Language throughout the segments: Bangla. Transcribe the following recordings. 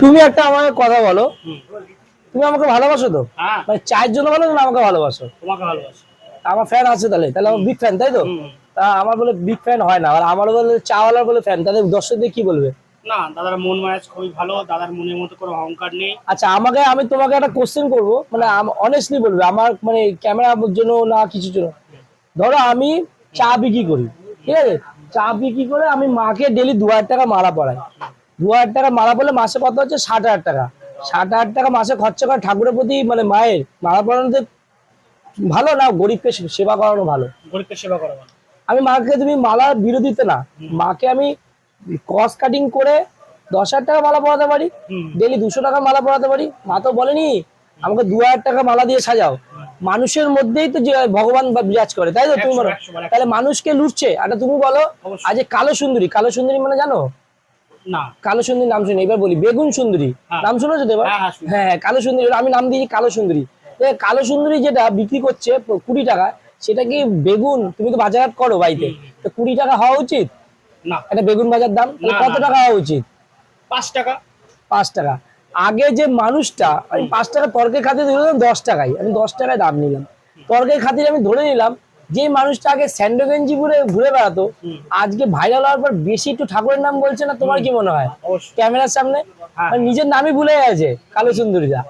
তুমি একটা আমাকে কথা বলো। তুমি আমাকে ভালোবাসো তো? হ্যাঁ। মানে চায়ের জন্য বলো না আমাকে ভালোবাসো? তোমাকে ভালোবাসি। আমার ফ্যান আছে তাহলে। তাহলে আমার বিগ ফ্যান তাই তো? তা আমার বলে বিগ ফ্যান হয় না। আর আমার বলে চাওয়ালার বলে ফ্যান তাদের দর্শকদের কি বলবে? না দাদার মন মায়াজ খুবই ভালো। দাদার মনের মতো কোনো অহংকার নেই। আচ্ছা আমাকে আমি তোমাকে একটা কোশ্চেন করব। মানে অনেস্টলি বলবে। আমার মানে ক্যামেরার জন্য না কিছু জন্য। ধরো আমি চা বিক্রি করি। ঠিক আছে? চা বিক্রি করে আমি মাকে ডেলি দু হাজার টাকা মালা পড়াই দু হাজার টাকা মালা পড়লে মাসে কত হচ্ছে? ষাট হাজার টাকা। ষাট হাজার টাকা মাসে খরচা করে ঠাকুরের প্রতি মানে মায়ের মালা পড়ানোতে ভালো না? গরিবকে সেবা করানো ভালো। গরিবকে সেবা করা ভালো। আমি মাকে তুমি মালার বিরোধিতে না। মাকে আমি কস্ট কাটিং করে দশ হাজার টাকা মালা পরাতে পারি। ডেলি দুশো টাকা মালা পরাতে পারি। মা তো বলেনি আমাকে দু হাজার টাকা মালা দিয়ে সাজাও। মানুষের মধ্যেই তো যে ভগবান বা বিরাজ করে তাই তো তুমি বলো। তাহলে মানুষকে লুটছে। আচ্ছা তুমি বলো। আজ কালো সুন্দরী কালো সুন্দরী মানে জানো? না। কালো সুন্দরী নাম শুনি এবার বলি বেগুন সুন্দরী। হ্যাঁ। নাম এবার? হ্যাঁ, হ্যাঁ, শুনেছি। হ্যাঁ কালো সুন্দরী আমি নাম দিয়েছি কালো সুন্দরী। কালো সুন্দরী যেটা বিক্রি করছে কুড়ি টাকা সেটা কি বেগুন? তুমি তো বাজারহাট করো বাড়িতে। তো কুড়ি টাকা হওয়া উচিত? না। একটা বেগুন বাজার দাম? কত টাকা হওয়া উচিত? পাঁচ টাকা। পাঁচ টাকা। আগে যে মানুষটা আমি পাঁচ টাকা তর্কের খাতিরে ধরে দশ টাকায়। আমি দশ টাকায় দাম নিলাম। তর্কের খাতিরে আমি ধরে নিলাম যে মানুষটা আগে স্যান্ডো গেঞ্জি পরে ঘুরে বেড়াতো আজকে ভাইরাল হওয়ার পর বেশি একটু ঠাকুরের নাম বলছে না তোমার কি মনে হয়? ক্যামেরার সামনে? হ্যাঁ। মানে নিজের নামই ভুলে গেছে কালো সুন্দরীরা।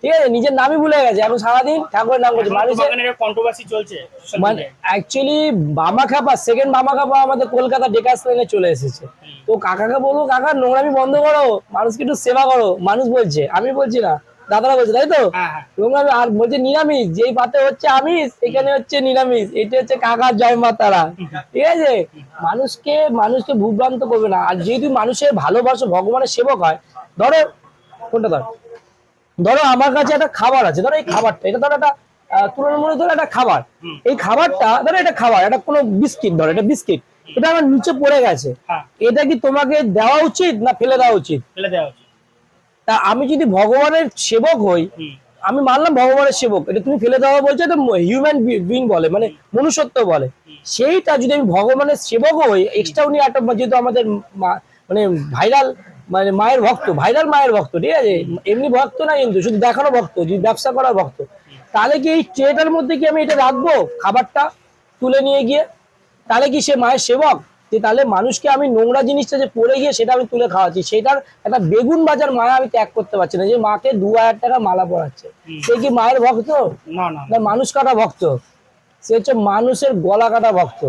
ঠিক আছে? নিজের নামই ভুলে গেছে এখন সারাদিন ঠাকুরের নাম করছে মানুষের কন্ট্রোভার্সি চলছে মানে অ্যাকচুয়ালি বামা খাপা সেকেন্ড বামা খাপা আমাদের কলকাতা ডেকাস লাইনে চলে এসেছে। তো কাকাকে বলব কাকা নোংরামি বন্ধ করো মানুষকে একটু সেবা করো। মানুষ বলছে আমি বলছি না। দাদারা বলছে তাই তো? হ্যাঁ হ্যাঁ। আর বলছে নিরামিষ যেই পাতে হচ্ছে আমিষ এখানে হচ্ছে নিরামিষ এটা হচ্ছে কাকার জয় মা তারা ঠিক আছে? মানুষকে মানুষকে ভুভ্রান্ত করবে না। আর যেহেতু মানুষের ভালোবাসা ভগবানের সেবক হয় ধরো কোনটা ধর? ধরো আমার কাছে একটা খাবার আছে ধরো এই খাবারটা এটা ধরো একটা তুলনামূলক ধরো একটা খাবার। এই খাবারটা ধরো এটা খাবার এটা কোনো বিস্কিট ধরো এটা বিস্কিট এটা আমার নিচে পড়ে গেছে। হ্যাঁ। এটা কি তোমাকে দেওয়া উচিত না ফেলে দেওয়া উচিত? ফেলে দেওয়া উচিত। তা আমি যদি ভগবানের সেবক হই আমি মানলাম ভগবানের সেবক। এটা তুমি ফেলে দেওয়া বলছো এটা হিউম্যান বিং বলে মানে মনুষ্যত্ব বলে। সেইটা যদি আমি ভগবানের সেবক হই এক্সট্রা উনি একটা যেহেতু আমাদের মানে ভাইরাল মানে মায়ের ভক্ত ভাইরাল মায়ের ভক্ত ঠিক আছে? এমনি ভক্ত না কিন্তু শুধু দেখানো ভক্ত যদি ব্যবসা করার ভক্ত। তাহলে কি এই ট্রেটার মধ্যে কি আমি এটা রাখব? খাবারটা তুলে নিয়ে গিয়ে? তাহলে কি সে মায়ের সেবক? যে তাহলে মানুষকে আমি নোংরা জিনিসটা যে পড়ে গিয়ে সেটা আমি তুলে খাওয়াচ্ছি সেটার একটা বেগুন বাজার মায়া আমি ত্যাগ করতে পারছি না যে মাকে দু হাজার টাকা মালা পড়াচ্ছে সে কি মায়ের ভক্ত? না মানুষ কাটা ভক্ত। সে হচ্ছে মানুষের গলা কাটা ভক্ত।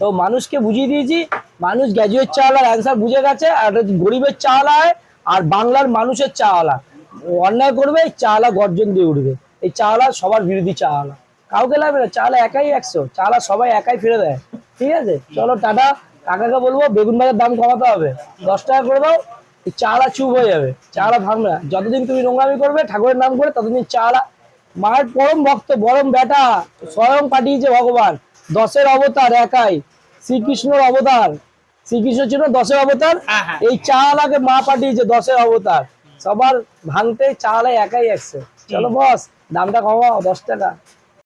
তো মানুষকে বুঝিয়ে দিয়েছি মানুষ গ্র্যাজুয়েট চাওয়ালার অ্যান্সার বুঝে গেছে আর গরিবের চাওয়ালা হয় আর বাংলার মানুষের চাওয়ালা। অন্যায় করবে চাওয়ালা গর্জন দিয়ে উঠবে। এই চাওয়ালা সবার বিরোধী চাওয়ালা। কাউকে লাগবে না চাওয়ালা একাই একশো চাওয়ালা সবাই একাই ফিরে দেয়। ঠিক আছে? চলো টাটা। কাকাকে বলব বেগুন বাজার দাম কমাতে হবে। দশ টাকা করে দাও চাওয়ালা চুপ হয়ে যাবে চাওয়ালা ভাঙবে না। যতদিন তুমি নোংরামি করবে ঠাকুরের নাম করে ততদিন চাওয়ালা মায়ের পরম ভক্ত পরম বেটা স্বয়ং পাঠিয়েছে ভগবান। দশের অবতার একাই শ্রীকৃষ্ণর অবতার। শ্রীকৃষ্ণ ছিল দশের অবতার হ্যাঁ, হ্যাঁ। এই চালাকে মা পাঠিয়েছে দশের অবতার। সবার ভাঙতে চালায় একাই একশো চলো বস দামটা কমাও দশ টাকা।